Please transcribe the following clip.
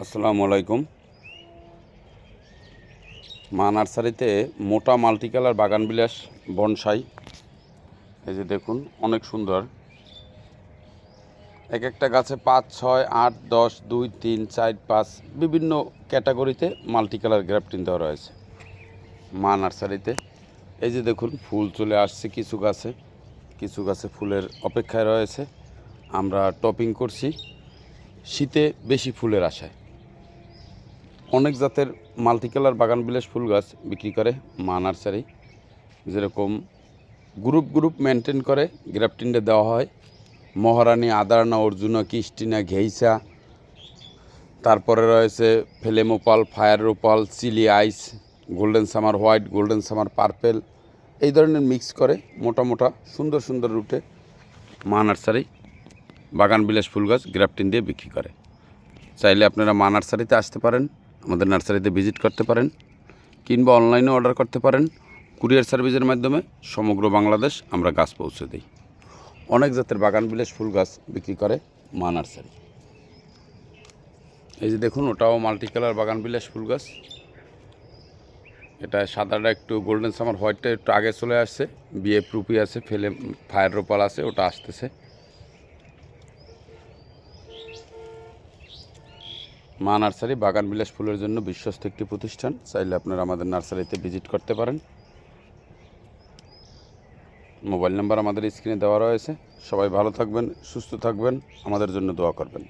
আসসালামু আলাইকুম। মা নার্সারিতে মোটা মাল্টি কালার বাগান বিলাস বনসাই। এই যে দেখুন, অনেক সুন্দর। এক একটা গাছে পাঁচ, ছয়, আট, দশ, দুই, তিন, চার, পাঁচ বিভিন্ন ক্যাটাগরিতে মাল্টিকালার গ্রাফটিং দেওয়া রয়েছে মা নার্সারিতে। এই যে দেখুন, ফুল চলে আসছে কিছু গাছে কিছু গাছে ফুলের অপেক্ষায় রয়েছে। আমরা টপিং করছি শীতে বেশি ফুলের আশায়। অনেক জাতের মাল্টি কালার বাগান বিলাস ফুল গাছ বিক্রি করে মা নার্সারি, যেরকম গ্রুপ গ্রুপ মেনটেন করে গ্রাফটিনটা দেওয়া হয়। মহারানী আদারনা, অর্জুনা কিস্টিনা ঘেইসা, তারপরে রয়েছে ফেলেমোপাল fire রোপাল chilli ice, golden summer white, golden summer purple, এই ধরনের মিক্স করে মোটা মোটা সুন্দর সুন্দর রুটে মা নার্সারি বাগান বিলাস ফুল গাছ গ্রাফটিন দিয়ে বিক্রি করে। চাইলে আপনারা মা নার্সারিতে আসতে পারেন। আমাদের নার্সারিতে ভিজিট করতে পারেন কিংবা অনলাইনে অর্ডার করতে পারেন। কুরিয়ার সার্ভিসের মাধ্যমে সমগ্র বাংলাদেশ আমরা গাছ পৌঁছে দিই। অনেক জাতের বাগান বিলাস ফুল গাছ বিক্রি করে মা নার্সারি। এই যে দেখুন, ওটাও মাল্টি কালার বাগান বিলাস ফুল গাছ। এটা সাদাটা একটু গোল্ডেন সামার হোয়াইটটা একটু আগে চলে আসছে। বিয়ে প্রুপি আছে, ফেলে ফায়ার রোপাল আছে, ওটা আসতেছে। মা নার্সারি বাগান বিলাস ফুলের জন্য বিশ্বস্ত একটি প্রতিষ্ঠান। চাইলে আপনারা আমাদের নার্সারিতে ভিজিট করতে পারেন। মোবাইল নাম্বার আমাদের স্ক্রিনে দেওয়া রয়েছে। সবাই ভালো থাকবেন, সুস্থ থাকবেন। আমাদের জন্য দোয়া করবেন।